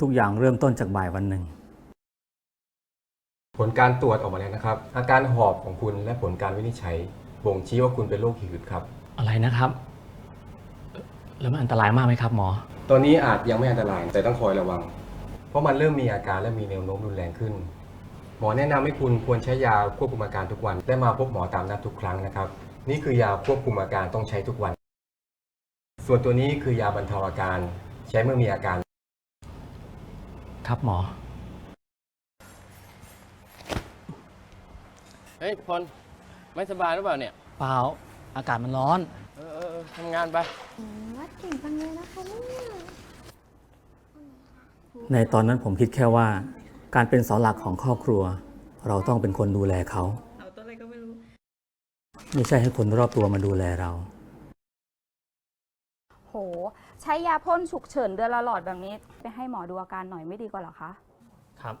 ทุกอย่างเริ่มต้นจากบ่ายวันหนึ่ง ผลการตรวจออกมาแล้วนะครับ อาการหอบของคุณและผลการวินิจฉัย บ่งชี้ว่าคุณเป็นโรคหืดครับ อะไรนะครับเอ่อแล้วมันอันตรายมากไหมครับหมอ ตอนนี้อาจยังไม่อันตรายแต่ต้องคอยระวัง เพราะมันเริ่มมีอาการและมีแนวโน้มรุนแรงขึ้น หมอแนะนำให้คุณควรใช้ยาควบคุมอาการทุกวัน และมาพบหมอตามนัดทุกครั้งนะครับ นี่คือยาควบคุมอาการต้องใช้ทุกวัน ส่วนตัวนี้คือยาบรรเทาอาการ ใช้เมื่อมีอาการ ครับหมอ เฮ้ยพลไม่สบายหรือเปล่าเนี่ย เปล่า อากาศมันร้อน เออเออเออทำงานไป วัดเก่งจังเลยนะคะเนี่ยในตอนนั้นผมคิดแค่ว่า การเป็นเสาหลักของครอบครัว เราต้องเป็นคนดูแลเขา เอาตัวอะไรก็ไม่รู้ ไม่ใช่ให้คนรอบตัวมาดูแลเรา โห ใช้ยาพ่นฉุกเฉินเดือนละหลอดแบบนี้ ไปให้หมอดูอาการหน่อยไม่ดีกว่าเหรอคะ ครับ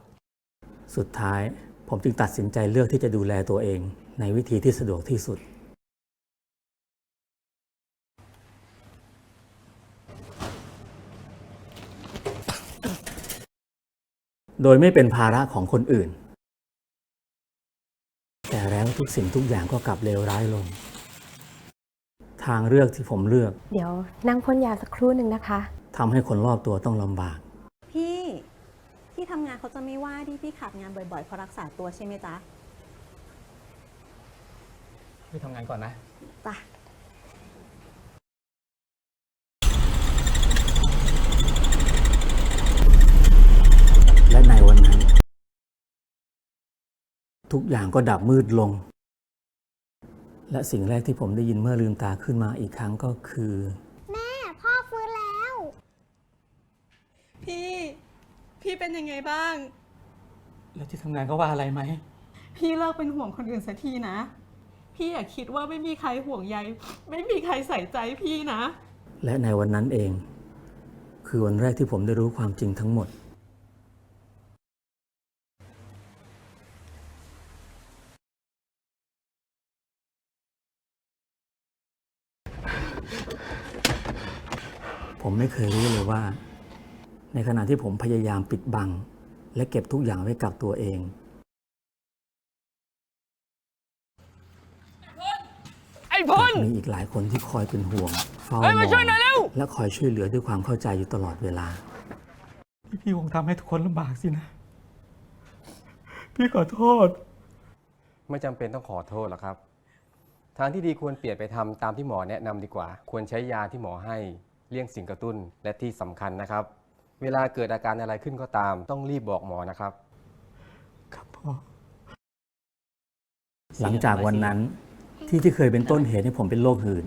สุดท้ายผมจึงตัดสินใจเลือกที่จะดูแลตัวเอง ในวิธีที่สะดวกที่สุด โดยไม่เป็นภาระของคนอื่น แต่แล้วทุกสิ่งทุกอย่างก็กลับเลวร้ายลง ทางเลือกที่ผมเลือกเดี๋ยวนั่งพ่นยาสักครู่หนึ่งนะคะ ทำให้คนรอบตัวต้องลำบาก พี่ที่ทำงานเขาจะไม่ว่าที่พี่ขาดงานบ่อยๆเพราะรักษาตัวใช่ไหมจ๊ะพี่ทำงานก่อนนะ จ้ะและในวันนั้น ทุกอย่างก็ดับมืดลง และสิ่งแรกที่ผมได้ยินเมื่อลืมตาขึ้นมาอีกครั้งก็คือพ่อฟื้นแล้ว พี่ พี่เป็นยังไงบ้าง แล้วที่ทำงานก็ว่าอะไรไหม พี่เลิกเป็นห่วงคนอื่นสักทีนะ พี่อย่าคิดว่าไม่มีใครห่วงใย ไม่มีใครใส่ใจพี่นะ และในวันนั้นเอง คือวันแรกที่ผมได้รู้ความจริงทั้งหมด ผมไม่เคยรู้เลยว่า ในขณะที่ผมพยายามปิดบัง และเก็บทุกอย่างไว้กับตัวเอง ไอ้พลมีอีกหลายคนที่คอยเป็นห่วงเฝ้าเฮ้ยมมาองช่วยหน่อยเร็ว และคอยช่วยเหลือด้วยความเข้าใจอยู่ตลอดเวลา พี่คงทำให้ทุกคนลำบากสินะ พี่ขอโทษ ไม่จำเป็นต้องขอโทษหรอกครับ ทางที่ดีควรเปลี่ยนไปทำตามที่หมอแนะนำดีกว่า ควรใช้ยาที่หมอให้เลี่ยงสิ่งกระตุ้นและที่สำคัญนะครับ เวลาเกิดอาการอะไรขึ้นก็ตาม ต้องรีบบอกหมอนะครับ ครับพ่อหลังจากวันนั้นที่ที่เคยเป็นต้นเหตุให้ผมเป็นโรคหื่น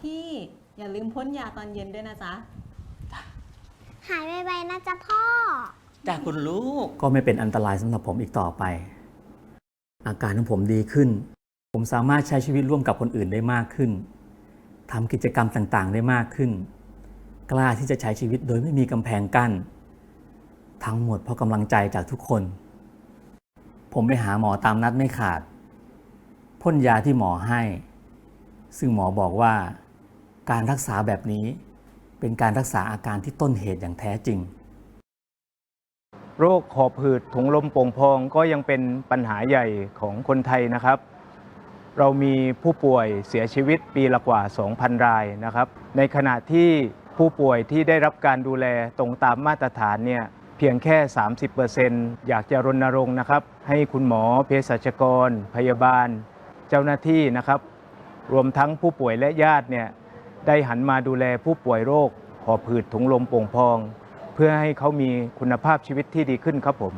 พี่อย่าลืมพ่นยาตอนเย็นด้วยนะจ๊ะหายไวๆนะจ๊ะพ่อจากคุณลูกก็ไม่เป็นอันตรายสำหรับผมอีกต่อไป อาการของผมดีขึ้น ผมสามารถใช้ชีวิตร่วมกับคนอื่นได้มากขึ้นทำกิจกรรมต่างๆ ได้มากขึ้น กล้าที่จะใช้ชีวิตโดยไม่มีกำแพงกั้น ทั้งหมดเพราะกำลังใจจากทุกคน ผมไปหาหมอตามนัดไม่ขาด พ่นยาที่หมอให้ ซึ่งหมอบอกว่า การรักษาแบบนี้เป็นการรักษาอาการที่ต้นเหตุอย่างแท้จริง โรคหอบหืดถุงลมโป่งพองก็ยังเป็นปัญหาใหญ่ของคนไทยนะครับ เรามีผู้ป่วยเสียชีวิตปีละกว่า 2,000 รายนะครับ ในขณะที่ผู้ป่วยที่ได้รับการดูแลตรงตามมาตรฐานเนี่ยเพียงแค่ 30%อยากจะรณรงค์นะครับ ให้คุณหมอเภสัชกร พยาบาล เจ้าหน้าที่นะครับ รวมทั้งผู้ป่วยและญาติเนี่ยได้หันมาดูแลผู้ป่วยโรคหอบหืดถุงลมโป่งพอง เพื่อให้เขามีคุณภาพชีวิตที่ดีขึ้นครับผม